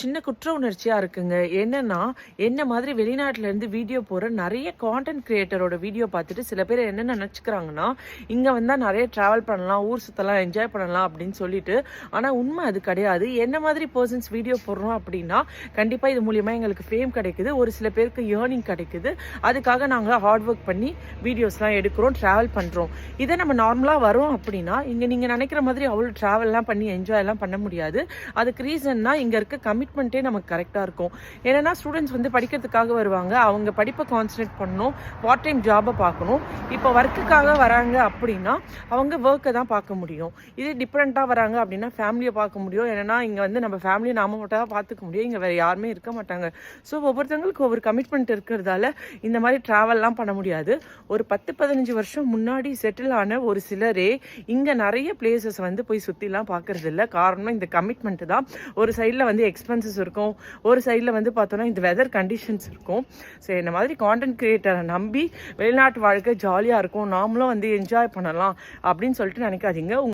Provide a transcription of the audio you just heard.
சின்ன குற்ற உணர்ச்சியாக இருக்குங்க. என்னன்னா, என்ன மாதிரி வெளிநாட்டிலேருந்து வீடியோ போடுற நிறைய கான்டென்ட் கிரியேட்டரோட வீடியோ பார்த்துட்டு சில பேர் என்ன நினச்சிக்கிறாங்கன்னா இங்கே வந்தால் நிறைய ட்ராவல் பண்ணலாம், ஊர் சுத்தலாம், என்ஜாய் பண்ணலாம் அப்படின்னு சொல்லிட்டு, ஆனால் உண்மை அது கிடையாது. என்ன மாதிரி பர்சன்ஸ் வீடியோ போடுறோம் அப்படின்னா, கண்டிப்பாக இது மூலியமாக எங்களுக்கு ஃபேம் கிடைக்குது. ஒரு சில பேருக்கு ஏர்னிங் கிடைக்குது. அதுக்காக நாங்கள் ஹார்ட் ஒர்க் பண்ணி வீடியோஸ்லாம் எடுக்கிறோம், ட்ராவல் பண்ணுறோம் இதை நம்ம நார்மலாக வரோம் அப்படின்னா, இங்கே நீங்கள் நினைக்கிற மாதிரி அவ்வளோ ட்ராவல்லாம் பண்ணி என்ஜாய்லாம் பண்ண முடியாது. அதுக்கு ரீசன்னா இங்கே இருக்க கமிட்மெண்ட்டே நமக்கு கரெக்டாக இருக்கும். ஏன்னா ஸ்டூடெண்ட்ஸ் வந்து படிக்கிறதுக்காக வருவாங்க. அவங்க படிப்பை கான்சன்ட்ரேட் பண்ணணும். பார்ட் டைம் ஜாபை பார்க்கணும். இப்போ ஒர்க்குக்காக வராங்க அப்படின்னா, அவங்க ஒர்க்கை தான் பார்க்க முடியும். இதே டிஃப்ரெண்ட்டாக வராங்க அப்படின்னா, ஃபேமிலியை பார்க்க முடியும். என்னன்னா இங்கே வந்து நம்ம ஃபேமிலியை நாம மட்டும் தான் பார்த்துக்க முடியும். இங்கே வேற யாருமே இருக்க மாட்டாங்க. ஸோ ஒவ்வொருத்தவங்களுக்கு ஒவ்வொரு கமிட்மெண்ட் இருக்கிறதால, இந்த மாதிரி ட்ராவல்லாம் பண்ண முடியாது. ஒரு 10, 15 வருஷம் முன்னாடி செட்டில் ஆன ஒரு சிலரே, இங்கே நிறைய பிளேசஸ் வந்து போய் சுற்றிலாம் பார்க்கறதில்ல. காரணம் இந்த கமிட்மெண்ட் தான். ஒரு சைடில் வந்து எக்ஸ்பென்ஸ் ரெஸ்பான்சஸ் இருக்கும். ஒரு சைடுல வந்து பார்த்தோன்னா இந்த வெதர் கண்டிஷன்ஸ் இருக்கும். ஸோ இந்த மாதிரி கான்டென்ட் கிரியேட்டரை நம்பி வெளிநாட்டு வாழ்க்கை ஜாலியா இருக்கும். நாமளும் வந்து என்ஜாய் பண்ணலாம் அப்படின்னு சொல்லிட்டு நினைக்காதீங்க